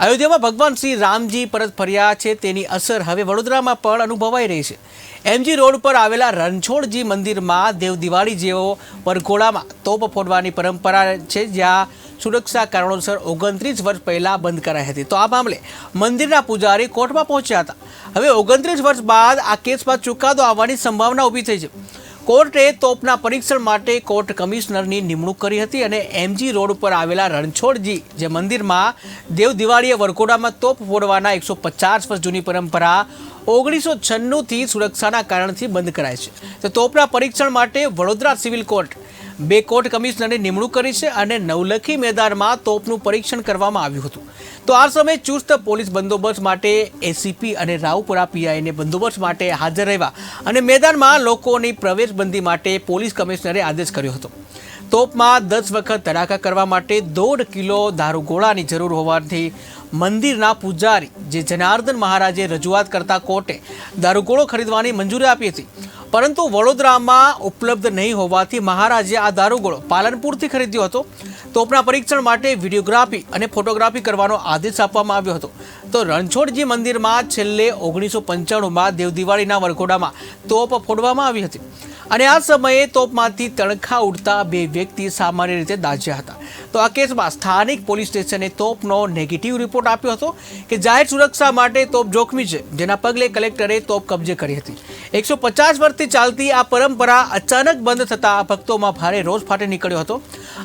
અયોધ્યામાં ભગવાન શ્રી રામજી પરત ફર્યા છે, તેની અસર હવે વડોદરામાં પણ અનુભવાઈ રહી છે. એમજી રોડ પર આવેલા રણછોડજી મંદિરમાં દેવ દિવાળી જેવો વરઘોડામાં તોપ ફોડવાની પરંપરા છે, જ્યાં સુરક્ષા કારણોસર ઓગણત્રીસ વર્ષ પહેલાં બંધ કરાઈ હતી. તો આ મામલે મંદિરના પૂજારી કોર્ટમાં પહોંચ્યા હતા. હવે ઓગણત્રીસ વર્ષ બાદ આ કેસમાં ચુકાદો આવવાની સંભાવના ઊભી થઈ છે. કોર્ટે તોપના પરીક્ષણ માટે કોર્ટ કમિશનરની નિમણૂક કરી હતી અને એમજી રોડ ઉપર આવેલા રણછોડજી, જે મંદિરમાં દેવ દિવાળીએ વરકોડામાં તોપ ફોડવાના એકસો પચાસ વર્ષ જૂની પરંપરા ઓગણીસો છન્નુંથી સુરક્ષાના કારણથી બંધ કરાય છે. તો તોપના પરીક્ષણ માટે વડોદરા સિવિલ કોર્ટ બે કોર્ટ કમિશનરની નિમણૂક કરી છે અને નવલખી મેદાનમાં તોપનું પરીક્ષણ કરવામાં આવ્યું હતું. તો આ સમયે ચુસ્ત પોલીસ બંદોબસ્ત માટે એસીપી અને રાવપુરા પીઆઈને બંદોબસ્ત માટે હાજર રહેવા અને મેદાનમાં લોકોની પ્રવેશબંધી માટે પોલીસ કમિશનરે આદેશ કર્યો હતો. તોપમાં દસ વખત ધડાકા કરવા માટે દોઢ કિલો દારૂગોળાની જરૂર હોવાથી મંદિરના પૂજારી જે જનાર્દન મહારાજે રજૂઆત કરતા કોર્ટે દારૂગોળો ખરીદવાની મંજૂરી આપી હતી. પરંતુ વડોદરામાં ઉપલબ્ધ નહીં હોવાથી મહારાજે આ દારૂગોળો પાલનપુરથી ખરીદ્યો હતો. તોપના પરીક્ષણ માટે વિડીયોગ્રાફી અને ફોટોગ્રાફી કરવાનો આદેશ આપવામાં આવ્યો હતો. તો રણછોડજી મંદિરમાં છેલ્લે ઓગણીસો પંચાણુંમાં દેવદિવાળીના વરઘોડામાં તોપ ફોડવામાં આવી હતી. અને આ સમયે તોપમાંથી તણખા ઉડતા બે વ્યક્તિ સામાન્ય રીતે દાઝ્યા હતા. તો આ કેસમાં સ્થાનિક પોલીસ સ્ટેશને તોપનો નેગેટિવ રિપોર્ટ આપ્યો હતો કે જાહેર સુરક્ષા માટે તોપ જોખમી છે. જેના પગલે કલેક્ટરે તોપ કબજે કરી હતી. એકસો પચાસ વર્ષથી ચાલતી આ પરંપરા અચાનક બંધ થતાં ભક્તોમાં ભારે રોષ ફાટે નીકળ્યો હતો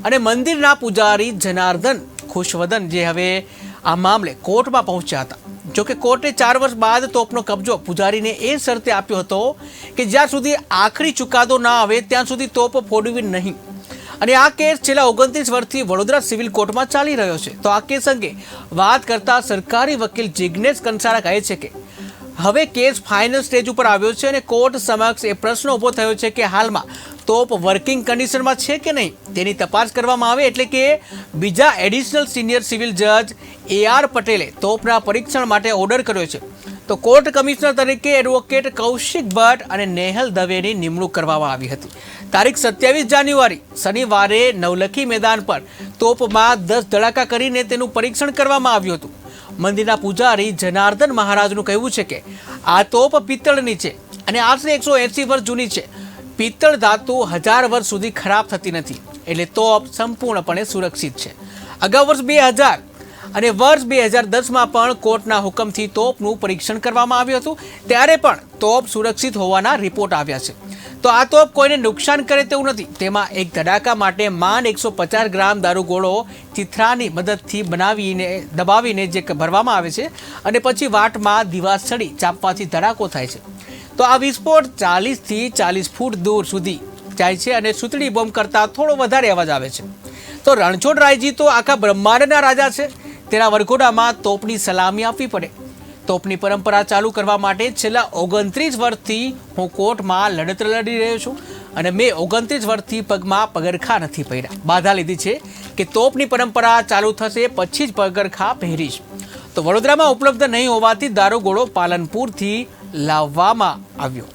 અને મંદિરના પૂજારી જનાર્દન ખુશવદન જે હવે આ મામલે કોર્ટમાં પહોંચ્યા હતા. જોકે કોર્ટે ચાર વર્ષ બાદ તોપનો કબજો પૂજારીને એ શરતે આપ્યો હતો કે જ્યાં સુધી આખરી ચુકાદો ના આવે ત્યાં સુધી તોપ ફોડવી નહીં. અને આ કેસ છેલ્લા ઓગણત્રીસ વર્ષથી વડોદરા સિવિલ કોર્ટમાં ચાલી રહ્યો છે. તો આ કેસ અંગે વાત કરતા સરકારી વકીલ જિજ્ઞેશ કંસારા કહે છે કે હવે કેસ ફાઇનલ સ્ટેજ ઉપર આવ્યો છે અને કોર્ટ સમક્ષ એ પ્રશ્ન ઊભો થયો છે કે હાલમાં તોપ વર્કિંગ કન્ડિશનમાં છે કે નહીં? તેની તપાસ કરવામાં આવે એટલે કે બીજા એડિશનલ સિનિયર સિવિલ જજ એ આર પટેલે તોપના પરીક્ષણ માટે ઓર્ડર કર્યો છે. તો કોર્ટ કમિશનર તરીકે એડવોકેટ કૌશિક ભટ્ટ અને નેહલ દવેની નિમણૂક કરવામાં આવી હતી. તારીખ સત્યાવીસ જાન્યુઆરી, શનિવારે નવલખી મેદાન પર તોપમાં દસ ધડાકા કરીને તેનું પરીક્ષણ કરવામાં આવ્યું હતું. મંદિરના પૂજારી જનાર્દન મહારાજનું કહેવું છે કે આ તોપ પિત્તળની છે અને આશરે એકસો એંસી વર્ષ જૂની છે. પિત્તળ ધાતુ હજાર વર્ષ સુધી ખરાબ થતી નથી. એટલે તોપ સંપૂર્ણપણે સુરક્ષિત છે. અગાઉ વર્ષ બે હજાર અને વર્ષ બે હજાર દસમાં પણ કોર્ટના હુકમથી તોપનું પરીક્ષણ કરવામાં આવ્યું હતું. ત્યારે પણ તોપ સુરક્ષિત હોવાના રિપોર્ટ આવ્યા છે. તો આ તોપ કોઈને નુકસાન કરે તેવું નથી. તેમાં એક ધડાકા માટે માન એકસો પચાસ ગ્રામ દારૂગોળો ચિથરાની મદદથી બનાવીને, દબાવીને જે ભરવામાં આવે છે અને પછી વાટમાં દિવાસ ચડી ચાપવાથી ધડાકો થાય છે. તો આ વિસ્ફોટ ચાલીસથી ચાલીસ ફૂટ દૂર સુધી જાય છે અને સુતળી બોમ્બ કરતાં થોડો વધારે અવાજ આવે છે. તો રણછોડ રાયજી તો આખા બ્રહ્માંડના રાજા છે. તેના વરઘોડામાં તોપની સલામી આપવી પડે. તોપની પરંપરા ચાલુ કરવા માટે છેલ્લા ઓગણત્રીસ વર્ષથી હું કોર્ટમાં લડત લડી રહ્યો છું અને મેં ઓગણત્રીસ વર્ષથી પગમાં પગરખા નથી પહેર્યા. બાધા લીધી છે કે તોપની પરંપરા ચાલુ થશે પછી જ પગરખા પહેરીશ. તો વડોદરામાં ઉપલબ્ધ નહીં હોવાથી દારૂગોળો પાલનપુરથી લાવવામાં આવ્યો.